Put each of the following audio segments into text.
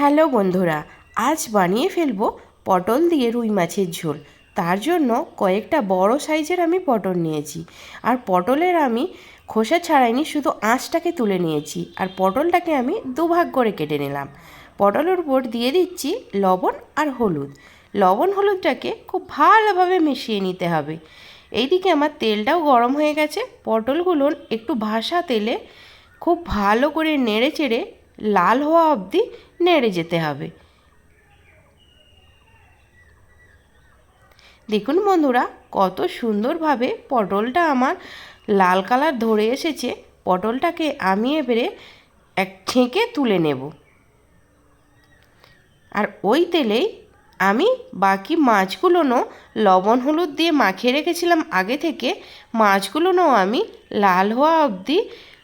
Hello বন্ধুরা, আজ বানিয়ে ফেলব পটল দিয়ে রুই মাছের ঝোল। তার জন্য কয়েকটা বড় সাইজের আমি পটল নিয়েছি। আর পটলের আমি খোসা ছাড়াইনি, শুধু আঁচটাকে তুলে নিয়েছি। আর পটলটাকে আমি দুভাগ করে কেটে নিলাম। পটলের উপর দিয়ে দিচ্ছি লবণ আর হলুদ। লবণ হলুদটাকে খুব ভালোভাবে মিশিয়ে নিতে হবে। এইদিকে আমার তেলটাও গরম হয়ে গেছে। পটলগুলো একটু ভাসা তেলে খুব ভালো করে নেড়ে চেড়ে লাল হওয়া অবধি নেড়ে যেতে হবে। দেখুন বন্ধুরা, কত সুন্দরভাবে পটলটা আমার লাল কালার ধরে এসেছে। পটলটাকে আমি এবারে এক ছেঁকে তুলে নেব। আর ওই তেলেই আমি বাকি মাছগুলোনও লবণ, হলুদ দিয়ে মাখিয়ে রেখেছিলাম আগে থেকে। মাছগুলোনও আমি লাল হওয়া অবধি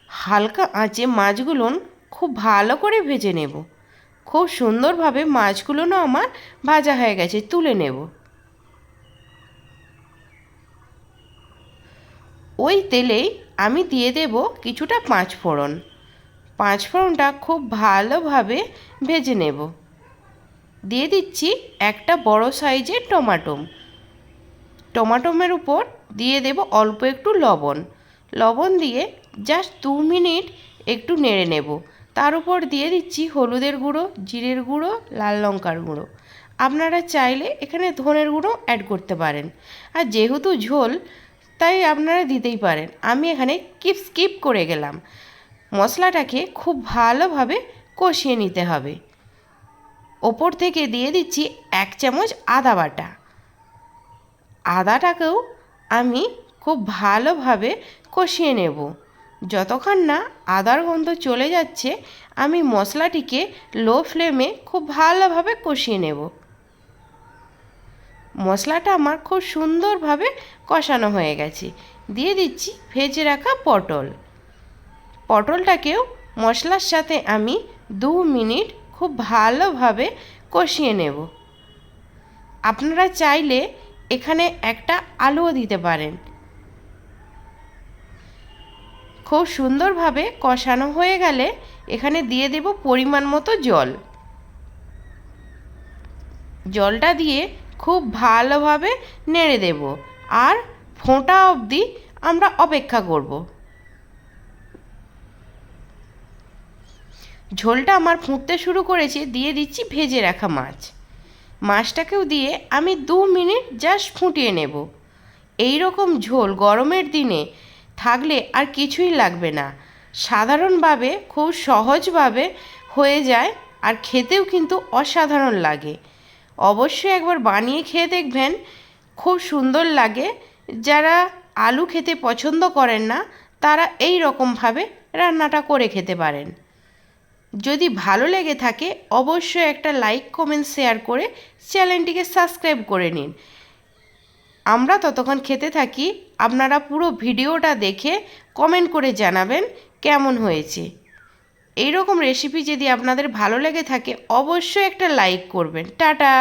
হালকা আঁচে মাছগুলোন খুব ভালো করে ভেজে নেব। খুব সুন্দরভাবে মাছগুলোনও আমার ভাজা হয়ে গেছে, তুলে নেব। ওই তেলেই আমি দিয়ে দেব কিছুটা পাঁচ ফোড়ন। পাঁচ ফোড়নটা খুব ভালোভাবে ভেজে নেব। দিয়ে দিচ্ছি একটা বড় সাইজের টমাটোম। টমাটোমের উপর দিয়ে দেব অল্প একটু লবণ। লবণ দিয়ে জাস্ট দু মিনিট একটু নেড়ে নেব। তার উপর দিয়ে দিচ্ছি হলুদের গুঁড়ো, জিরের গুঁড়ো, লাল লঙ্কার গুঁড়ো। আপনারা চাইলে এখানে ধনের গুঁড়ো অ্যাড করতে পারেন। আর যেহেতু ঝোল, তাই আপনারা দিতেই পারেন। আমি এখানে কিপ স্কিপ করে গেলাম। মশলাটাকে খুব ভালোভাবে কষিয়ে নিতে হবে। ওপর থেকে দিয়ে দিচ্ছি এক চামচ আদা বাটা। আদাটাকেও আমি খুব ভালোভাবে কষিয়ে নেব। যতক্ষণ না আদার গন্ধ চলে যাচ্ছে, আমি মশলাটিকে লো ফ্লেমে খুব ভালোভাবে কষিয়ে নেব। মশলাটা আমার খুব সুন্দরভাবে কষানো হয়ে গেছে। দিয়ে দিচ্ছি ভেজে রাখা পটল। পটলটাকেও মশলার সাথে আমি দু মিনিট খুব ভালোভাবে কষিয়ে নেব। আপনারা চাইলে এখানে একটা আলুও দিতে পারেন। খুব সুন্দরভাবে কষানো হয়ে গেলে এখানে দিয়ে দেব পরিমাণ মতো জল। জলটা দিয়ে খুব ভালোভাবে নেড়ে দেব আর ফোঁটা অবধি আমরা অপেক্ষা করব। ঝোলটা আমার ফুটতে শুরু করেছে, দিয়ে দিচ্ছি ভেজে রাখা মাছ। মাছটাকেও দিয়ে আমি দু মিনিট জাস্ট ফুটিয়ে নেব। এই রকম ঝোল গরমের দিনে থাকলে আর কিছুই লাগবে না। সাধারণভাবে, খুব সহজভাবে হয়ে যায় আর খেতেও কিন্তু অসাধারণ লাগে। অবশ্যই একবার বানিয়ে খেয়ে দেখবেন, খুব সুন্দর লাগে। যারা আলু খেতে পছন্দ করেন না, তারা এই রকমভাবে রান্নাটা করে খেতে পারেন। যদি ভালো লেগে থাকে, অবশ্যই একটা লাইক, কমেন্ট, শেয়ার করে চ্যানেলটিকে সাবস্ক্রাইব করে নিন। আমরা ততক্ষণ খেতে থাকি। আপনারা পুরো ভিডিওটা দেখে কমেন্ট করে জানাবেন কেমন হয়েছে। এই রকম রেসিপি যদি আপনাদের ভালো লেগে থাকে, অবশ্যই একটা লাইক করবেন। টাটা!